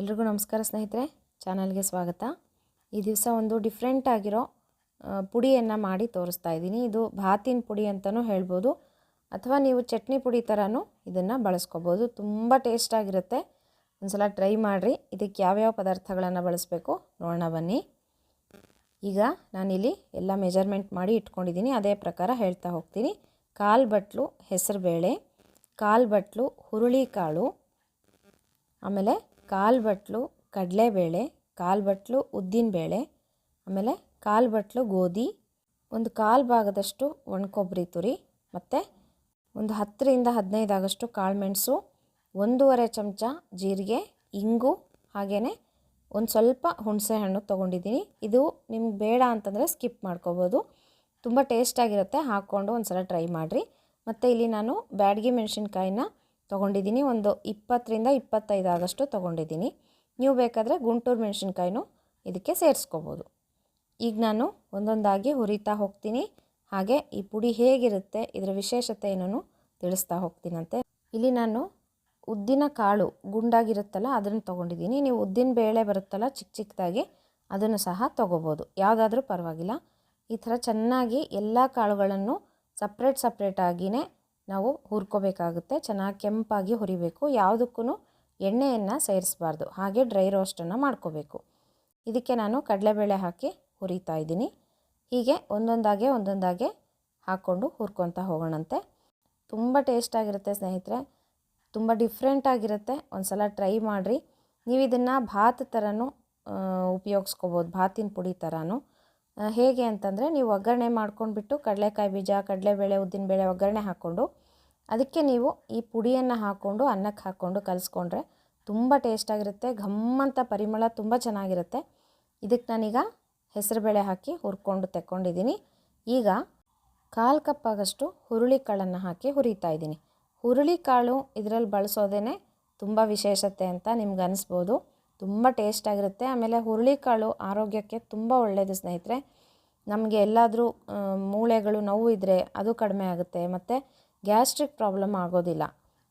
ಎಲ್ರಿಗೂ ನಮಸ್ಕಾರ ಸ್ನೇಹಿತರೆ, ಚಾನಲ್ಗೆ ಸ್ವಾಗತ. ಈ ದಿವಸ ಒಂದು ಡಿಫ್ರೆಂಟ್ ಆಗಿರೋ ಪುಡಿಯನ್ನು ಮಾಡಿ ತೋರಿಸ್ತಾ ಇದ್ದೀನಿ. ಇದು ಭಾತಿನ ಪುಡಿ ಅಂತಲೂ ಹೇಳ್ಬೋದು. ಅಥವಾ ನೀವು ಚಟ್ನಿ ಪುಡಿ ಥರನೂ ಇದನ್ನು ಬಳಸ್ಕೋಬೋದು. ತುಂಬ ಟೇಸ್ಟಾಗಿರುತ್ತೆ ಒಂದ್ಸಲ ಟ್ರೈ ಮಾಡಿರಿ. ಇದಕ್ಕೆ ಯಾವ್ಯಾವ ಪದಾರ್ಥಗಳನ್ನು ಬಳಸಬೇಕು ನೋಡೋಣ ಬನ್ನಿ. ಈಗ ನಾನಿಲ್ಲಿ ಎಲ್ಲ ಮೆಜರ್ಮೆಂಟ್ ಮಾಡಿ ಇಟ್ಕೊಂಡಿದ್ದೀನಿ. ಅದೇ ಪ್ರಕಾರ ಹೇಳ್ತಾ ಹೋಗ್ತೀನಿ. ಕಾಲು ಬಟ್ಲು, ಹೆಸರುಬೇಳೆ, ಕಾಲು ಬಟ್ಲು, ಹುರುಳಿಕಾಳು, ಆಮೇಲೆ ಕಾಲು ಬಟ್ಲು ಕಡಲೆಬೇಳೆ ಕಾಲು ಬಟ್ಲು ಉದ್ದಿನಬೇಳೆ, ಆಮೇಲೆ ಕಾಲು ಬಟ್ಲು ಗೋಧಿ, ಒಂದು ಕಾಲು ಭಾಗದಷ್ಟು ಒಣಕೊಬ್ಬರಿ ತುರಿ, ಮತ್ತು ಒಂದು ಹತ್ತರಿಂದ ಹದಿನೈದು ಆಗಷ್ಟು ಕಾಳುಮೆಣಸು ಒಂದೂವರೆ ಚಮಚ ಜೀರಿಗೆ, ಇಂಗು ಹಾಗೇ ಒಂದು ಸ್ವಲ್ಪ ಹುಣಸೆ ಹಣ್ಣು ತೊಗೊಂಡಿದ್ದೀನಿ. ಇದು ನಿಮ್ಗೆ ಬೇಡ ಅಂತಂದರೆ ಸ್ಕಿಪ್ ಮಾಡ್ಕೋಬೋದು. ತುಂಬ ಟೇಸ್ಟಾಗಿರುತ್ತೆ, ಹಾಕ್ಕೊಂಡು ಒಂದು ಸಲ ಟ್ರೈ ಮಾಡಿರಿ. ಮತ್ತು ಇಲ್ಲಿ ನಾನು ಬ್ಯಾಡಗಿ ಮೆಣಸಿನ್ಕಾಯಿನ ತೊಗೊಂಡಿದ್ದೀನಿ. ಒಂದು ಇಪ್ಪತ್ತರಿಂದ ಇಪ್ಪತ್ತೈದು ಆಗಷ್ಟು ತೊಗೊಂಡಿದ್ದೀನಿ. ನೀವು ಬೇಕಾದರೆ ಗುಂಟೂರು ಮೆಣಸಿನ್ಕಾಯಿನೂ ಇದಕ್ಕೆ ಸೇರಿಸ್ಕೋಬೋದು. ಈಗ ನಾನು ಒಂದೊಂದಾಗಿ ಹುರಿತಾ ಹೋಗ್ತೀನಿ. ಹಾಗೆ ಈ ಪುಡಿ ಹೇಗಿರುತ್ತೆ, ಇದರ ವಿಶೇಷತೆ ಏನೂ ತಿಳಿಸ್ತಾ ಹೋಗ್ತೀನಂತೆ. ಇಲ್ಲಿ ನಾನು ಉದ್ದಿನ ಕಾಳು ಗುಂಡಾಗಿರುತ್ತಲ್ಲ, ಅದನ್ನು ತೊಗೊಂಡಿದ್ದೀನಿ. ನೀವು ಉದ್ದಿನ ಬೇಳೆ ಬರುತ್ತಲ್ಲ, ಚಿಕ್ಕ ಚಿಕ್ಕದಾಗಿ ಅದನ್ನು ಸಹ ತೊಗೋಬೋದು. ಯಾವುದಾದ್ರೂ ಪರವಾಗಿಲ್ಲ. ಈ ಥರ ಚೆನ್ನಾಗಿ ಎಲ್ಲ ಕಾಳುಗಳನ್ನು ಸಪ್ರೇಟ್ ಸಪ್ರೇಟಾಗಿಯೇ ನಾವು ಹುರ್ಕೋಬೇಕಾಗುತ್ತೆ. ಚೆನ್ನಾಗಿ ಕೆಂಪಾಗಿ ಹುರಿಬೇಕು. ಯಾವುದಕ್ಕೂ ಎಣ್ಣೆಯನ್ನು ಸೇರಿಸಬಾರ್ದು. ಹಾಗೆ ಡ್ರೈ ರೋಸ್ಟನ್ನು ಮಾಡ್ಕೋಬೇಕು. ಇದಕ್ಕೆ ನಾನು ಕಡಲೆಬೇಳೆ ಹಾಕಿ ಹುರಿತಾ ಇದ್ದೀನಿ. ಹೀಗೆ ಒಂದೊಂದಾಗೆ ಒಂದೊಂದಾಗೆ ಹಾಕ್ಕೊಂಡು ಹುರ್ಕೊತಾ ಹೋಗೋಣಂತೆ. ತುಂಬ ಟೇಸ್ಟಾಗಿರುತ್ತೆ ಸ್ನೇಹಿತರೆ. ತುಂಬ ಡಿಫ್ರೆಂಟಾಗಿರುತ್ತೆ ಒಂದು ಸಲ ಟ್ರೈ ಮಾಡಿರಿ. ನೀವು ಇದನ್ನು ಭಾತ್ ಥರನೂ ಉಪಯೋಗಿಸ್ಕೋಬೋದು. ಭಾತಿನ ಪುಡಿ ಥರನೂ ಹೇಗೆ ಅಂತಂದರೆ ನೀವು ಒಗ್ಗರಣೆ ಮಾಡ್ಕೊಂಡ್ಬಿಟ್ಟು ಕಡಲೆಕಾಯಿ ಬೀಜ, ಕಡಲೆಬೇಳೆ ಉದ್ದಿನಬೇಳೆ ಒಗ್ಗರಣೆ ಹಾಕ್ಕೊಂಡು ಅದಕ್ಕೆ ನೀವು ಈ ಪುಡಿಯನ್ನು ಹಾಕ್ಕೊಂಡು ಅನ್ನಕ್ಕೆ ಹಾಕ್ಕೊಂಡು ಕಲಿಸ್ಕೊಂಡ್ರೆ ತುಂಬ ಟೇಸ್ಟಾಗಿರುತ್ತೆ ಘಮ್ಮಂತ ಪರಿಮಳ ತುಂಬ ಚೆನ್ನಾಗಿರುತ್ತೆ. ಇದಕ್ಕೆ ನಾನೀಗ ಹೆಸರುಬೇಳೆ ಹಾಕಿ ಹುರ್ಕೊಂಡು ತೆಕ್ಕೊಂಡಿದ್ದೀನಿ. ಈಗ ಕಾಲು ಕಪ್ಪಾಗಷ್ಟು ಹುರುಳಿ ಹುರುಳಿಕಾಳನ್ನು ಹಾಕಿ ಹುರಿತಾ ಇದ್ದೀನಿ. ಹುರುಳಿಕಾಳು ಇದರಲ್ಲಿ ಬಳಸೋದೇ ತುಂಬ ವಿಶೇಷತೆ ಅಂತ ನಿಮ್ಗೆ ಅನಿಸ್ಬೋದು. ತುಂಬ ಟೇಸ್ಟಾಗಿರುತ್ತೆ ಆಮೇಲೆ ಹುರುಳಿಕಾಳು ಆರೋಗ್ಯಕ್ಕೆ ತುಂಬ ಒಳ್ಳೆಯದು ಸ್ನೇಹಿತರೆ. ನಮಗೆ ಎಲ್ಲಾದರೂ ಮೂಳೆಗಳು ನೋವು ಇದ್ದರೆ ಅದು ಕಡಿಮೆ ಆಗುತ್ತೆ. ಮತ್ತು ಗ್ಯಾಸ್ಟ್ರಿಕ್ ಪ್ರಾಬ್ಲಮ್ ಆಗೋದಿಲ್ಲ.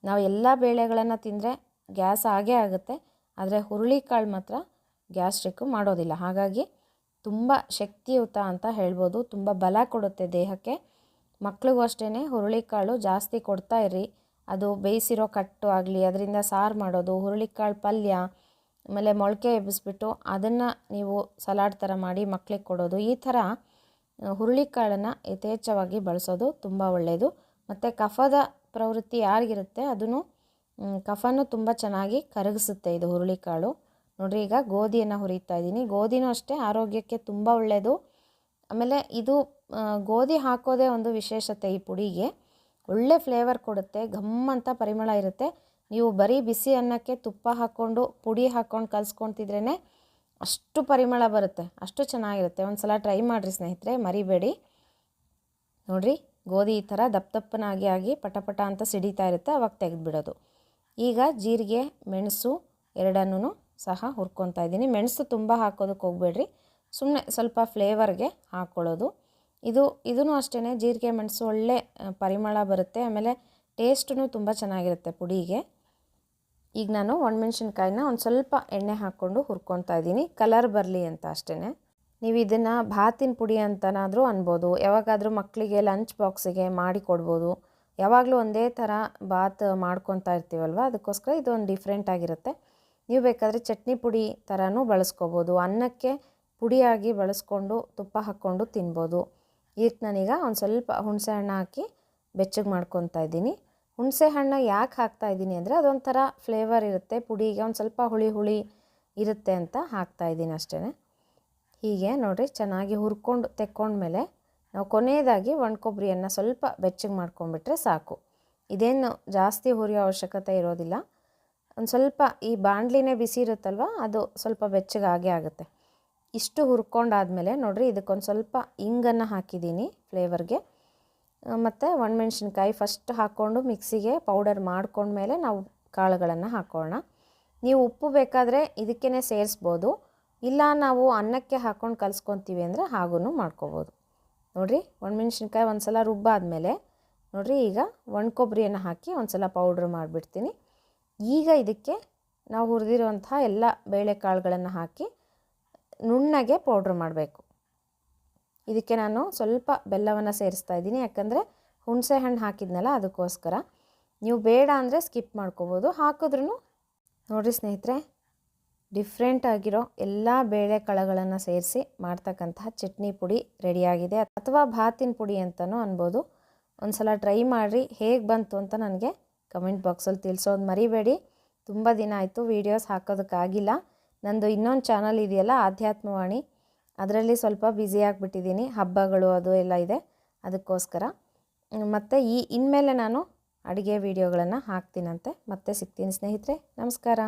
ನಾವು ಎಲ್ಲ ಬೇಳೆಗಳನ್ನು ತಿಂದರೆ ಗ್ಯಾಸ್ ಆಗೇ ಆಗುತ್ತೆ. ಆದರೆ ಹುರುಳಿಕಾಳು ಮಾತ್ರ ಗ್ಯಾಸ್ಟ್ರಿಕ್ಕು ಮಾಡೋದಿಲ್ಲ. ಹಾಗಾಗಿ ತುಂಬ ಶಕ್ತಿಯುತ ಅಂತ ಹೇಳ್ಬೋದು. ತುಂಬ ಬಲ ಕೊಡುತ್ತೆ ದೇಹಕ್ಕೆ. ಮಕ್ಳಿಗೂ ಅಷ್ಟೇ ಹುರುಳಿಕಾಳು ಜಾಸ್ತಿ ಕೊಡ್ತಾ ಇರ್ರಿ ಅದು ಬೇಯಿಸಿರೋ ಕಟ್ಟು ಆಗಲಿ, ಅದರಿಂದ ಸಾರು ಮಾಡೋದು, ಹುರುಳಿಕಾಳು ಪಲ್ಯ ಆಮೇಲೆ ಮೊಳಕೆ ಎಬ್ಬಿಸ್ಬಿಟ್ಟು ಅದನ್ನು ನೀವು ಸಲಾಡ್ ಥರ ಮಾಡಿ ಮಕ್ಕಳಿಗೆ ಕೊಡೋದು. ಈ ಥರ ಹುರುಳಿಕಾಳನ್ನು ಯಥೇಚ್ಛವಾಗಿ ಬಳಸೋದು ತುಂಬ ಒಳ್ಳೆಯದು ಮತ್ತು ಕಫದ ಪ್ರವೃತ್ತಿ ಯಾರಿಗಿರುತ್ತೆ? ಅದನ್ನು ಕಫನೂ ತುಂಬ ಚೆನ್ನಾಗಿ ಕರಗಿಸುತ್ತೆ ಇದು ಹುರುಳಿಕಾಳು. ನೋಡಿರಿ, ಈಗ ಗೋಧಿಯನ್ನು ಹುರಿತಾ ಇದ್ದೀನಿ. ಗೋಧಿನೂ ಅಷ್ಟೇ ಆರೋಗ್ಯಕ್ಕೆ ತುಂಬ ಒಳ್ಳೆಯದು ಆಮೇಲೆ ಇದು ಗೋಧಿ ಹಾಕೋದೇ ಒಂದು ವಿಶೇಷತೆ ಈ ಪುಡಿಗೆ. ಒಳ್ಳೆ ಫ್ಲೇವರ್ ಕೊಡುತ್ತೆ, ಘಮ್ ಪರಿಮಳ ಇರುತ್ತೆ. ನೀವು ಬರೀ ಬಿಸಿ ಅನ್ನಕ್ಕೆ ತುಪ್ಪ ಹಾಕ್ಕೊಂಡು, ಪುಡಿ ಹಾಕ್ಕೊಂಡು ಕಲಿಸ್ಕೊತಿದ್ರೇ ಅಷ್ಟು ಪರಿಮಳ ಬರುತ್ತೆ, ಅಷ್ಟು ಚೆನ್ನಾಗಿರುತ್ತೆ. ಒಂದು ಸಲ ಟ್ರೈ ಮಾಡಿರಿ ಸ್ನೇಹಿತರೆ, ಮರಿಬೇಡಿ. ನೋಡಿರಿ, ಗೋಧಿ ಈ ಥರ ದಪ್ಪ ದಪ್ಪನಾಗಿ ಆಗಿ ಪಟ ಪಟ ಅಂತ ಸಿಡಿತಾ ಇರುತ್ತೆ, ಅವಾಗ ತೆಗೆದುಬಿಡೋದು. ಈಗ ಜೀರಿಗೆ, ಮೆಣಸು ಎರಡನ್ನೂ ಸಹ ಹುರ್ಕೊತಾ ಇದ್ದೀನಿ. ಮೆಣಸು ತುಂಬ ಹಾಕೋದಕ್ಕೆ ಹೋಗಬೇಡ್ರಿ ಸುಮ್ಮನೆ ಸ್ವಲ್ಪ ಫ್ಲೇವರ್ಗೆ ಹಾಕ್ಕೊಳ್ಳೋದು ಇದು ಇದೂ ಅಷ್ಟೇ ಜೀರಿಗೆ, ಮೆಣಸು ಒಳ್ಳೆ ಪರಿಮಳ ಬರುತ್ತೆ, ಆಮೇಲೆ ಟೇಸ್ಟೂ ತುಂಬ ಚೆನ್ನಾಗಿರುತ್ತೆ ಪುಡಿಗೆ. ಈಗ ನಾನು ಒಣಮೆಣ್ಸಿನ್ಕಾಯಿನ ಒಂದು ಸ್ವಲ್ಪ ಎಣ್ಣೆ ಹಾಕ್ಕೊಂಡು ಹುರ್ಕೊತಾ ಇದ್ದೀನಿ. ಕಲರ್ ಬರಲಿ ಅಂತ ಅಷ್ಟೇ ನೀವು ಇದನ್ನು ಭಾತಿನ ಪುಡಿ ಅಂತನಾದರೂ ಅನ್ಬೋದು. ಯಾವಾಗಾದರೂ ಮಕ್ಕಳಿಗೆ ಲಂಚ್ ಬಾಕ್ಸಿಗೆ ಮಾಡಿ ಕೊಡ್ಬೋದು. ಯಾವಾಗಲೂ ಒಂದೇ ಥರ ಬಾತ್ ಮಾಡ್ಕೊತಾ ಇರ್ತೀವಲ್ವ? ಅದಕ್ಕೋಸ್ಕರ ಇದೊಂದು ಡಿಫ್ರೆಂಟ್ ಆಗಿರುತ್ತೆ. ನೀವು ಬೇಕಾದರೆ ಚಟ್ನಿ ಪುಡಿ ಥರನೂ ಬಳಸ್ಕೋಬೋದು. ಅನ್ನಕ್ಕೆ ಪುಡಿಯಾಗಿ ಬಳಸ್ಕೊಂಡು ತುಪ್ಪ ಹಾಕ್ಕೊಂಡು ತಿನ್ಬೋದು. ಇದಕ್ಕೆ ನಾನೀಗ ಒಂದು ಸ್ವಲ್ಪ ಹುಣಸೆ ಹಣ್ಣು ಹಾಕಿ ಬೆಚ್ಚಗೆ ಮಾಡ್ಕೊತಾ ಇದ್ದೀನಿ. ಹುಣಸೆ ಹಣ್ಣು ಯಾಕೆ ಹಾಕ್ತಾ ಇದ್ದೀನಿ ಅಂದರೆ ಅದೊಂಥರ ಫ್ಲೇವರ್ ಇರುತ್ತೆ, ಪುಡಿಗೆ ಒಂದು ಸ್ವಲ್ಪ ಹುಳಿ ಹುಳಿ ಇರುತ್ತೆ ಅಂತ ಹಾಕ್ತಾ ಇದ್ದೀನಿ ಅಷ್ಟೇ ಹೀಗೆ ನೋಡಿರಿ, ಚೆನ್ನಾಗಿ ಹುರ್ಕೊಂಡು ತೆಕ್ಕೊಂಡ್ಮೇಲೆ ನಾವು ಕೊನೆಯದಾಗಿ ಒಣ ಕೊಬ್ಬರಿಯನ್ನು ಸ್ವಲ್ಪ ಬೆಚ್ಚಗೆ ಮಾಡ್ಕೊಂಡ್ಬಿಟ್ರೆ ಸಾಕು. ಇದೇನು ಜಾಸ್ತಿ ಹುರಿಯೋ ಅವಶ್ಯಕತೆ ಇರೋದಿಲ್ಲ. ಒಂದು ಸ್ವಲ್ಪ ಈ ಬಾಣಲಿನೇ ಬಿಸಿ ಇರುತ್ತಲ್ವ, ಅದು ಸ್ವಲ್ಪ ಬೆಚ್ಚಗೆ ಆಗೇ ಆಗುತ್ತೆ. ಇಷ್ಟು ಹುರ್ಕೊಂಡಾದಮೇಲೆ ನೋಡಿರಿ, ಇದಕ್ಕೊಂದು ಸ್ವಲ್ಪ ಇಂಗನ್ನು ಹಾಕಿದ್ದೀನಿ ಫ್ಲೇವರ್ಗೆ ಮತ್ತು ಒಣಮೆಣ್ಸಿನ್ಕಾಯಿ ಫಸ್ಟ್ ಹಾಕ್ಕೊಂಡು ಮಿಕ್ಸಿಗೆ ಪೌಡರ್ ಮಾಡ್ಕೊಂಡ್ಮೇಲೆ ನಾವು ಕಾಳುಗಳನ್ನು ಹಾಕೋಣ ನೀವು ಉಪ್ಪು ಬೇಕಾದರೆ ಇದಕ್ಕೇ ಸೇರಿಸ್ಬೋದು. ಇಲ್ಲ ನಾವು ಅನ್ನಕ್ಕೆ ಹಾಕ್ಕೊಂಡು ಕಲಿಸ್ಕೊತೀವಿ ಅಂದರೆ ಹಾಗೂ ಮಾಡ್ಕೋಬೋದು. ನೋಡಿರಿ ಒಣಮೆಣ್ಸಿನ್ಕಾಯಿ ಒಂದು ಸಲ ರುಬ್ಬಾದಮೇಲೆ ನೋಡಿರಿ ಈಗ ಒಣ ಕೊಬ್ಬರಿಯನ್ನು ಹಾಕಿ ಒಂದು ಸಲ ಪೌಡ್ರ್ ಮಾಡಿಬಿಡ್ತೀನಿ. ಈಗ ಇದಕ್ಕೆ ನಾವು ಹುರಿದಿರುವಂತಹ ಎಲ್ಲ ಬೇಳೆಕಾಳುಗಳನ್ನು ಹಾಕಿ ನುಣ್ಣಗೆ ಪೌಡ್ರ್ ಮಾಡಬೇಕು. ಇದಕ್ಕೆ ನಾನು ಸ್ವಲ್ಪ ಬೆಲ್ಲವನ್ನು ಸೇರಿಸ್ತಾ ಇದ್ದೀನಿ. ಯಾಕಂದರೆ ಹುಣಸೆ ಹಣ್ಣು ಹಾಕಿದ್ನಲ್ಲ, ಅದಕ್ಕೋಸ್ಕರ. ನೀವು ಬೇಡ ಅಂದರೆ ಸ್ಕಿಪ್ ಮಾಡ್ಕೋಬೋದು. ಹಾಕಿದ್ರೂ ನೋಡಿರಿ ಸ್ನೇಹಿತರೆ, ಡಿಫ್ರೆಂಟ್ ಆಗಿರೋ ಎಲ್ಲ ಬೇಳೆಕಾಳುಗಳನ್ನು ಸೇರಿಸಿ ಮಾಡ್ತಕ್ಕಂತಹ ಚಟ್ನಿ ಪುಡಿ ರೆಡಿಯಾಗಿದೆ. ಅಥವಾ ಭಾತಿನ ಪುಡಿ ಅಂತಲೂ ಅನ್ಬೋದು. ಒಂದು ಸಲ ಟ್ರೈ ಮಾಡಿರಿ, ಹೇಗೆ ಬಂತು ಅಂತ ನನಗೆ ಕಮೆಂಟ್ ಬಾಕ್ಸಲ್ಲಿ ತಿಳಿಸೋದು ಮರಿಬೇಡಿ. ತುಂಬ ದಿನ ಆಯಿತು ವೀಡಿಯೋಸ್ ಹಾಕೋದಕ್ಕಾಗಿಲ್ಲ. ನಂದು ಇನ್ನೊಂದು ಚಾನಲ್ ಇದೆಯಲ್ಲ, ಆಧ್ಯಾತ್ಮವಾಣಿ. ಅದರಲ್ಲಿ ಸ್ವಲ್ಪ ಬ್ಯುಸಿ ಆಗಿಬಿಟ್ಟಿದ್ದೀನಿ. ಹಬ್ಬಗಳು ಅದು ಎಲ್ಲ ಇದೆ. ಅದಕ್ಕೋಸ್ಕರ. ಮತ್ತು ಈ ಇನ್ಮೇಲೆ ನಾನು ಅಡುಗೆ ವೀಡಿಯೋಗಳನ್ನು ಹಾಕ್ತೀನಂತೆ. ಮತ್ತೆ ಸಿಗ್ತೀನಿ ಸ್ನೇಹಿತರೆ. ನಮಸ್ಕಾರ.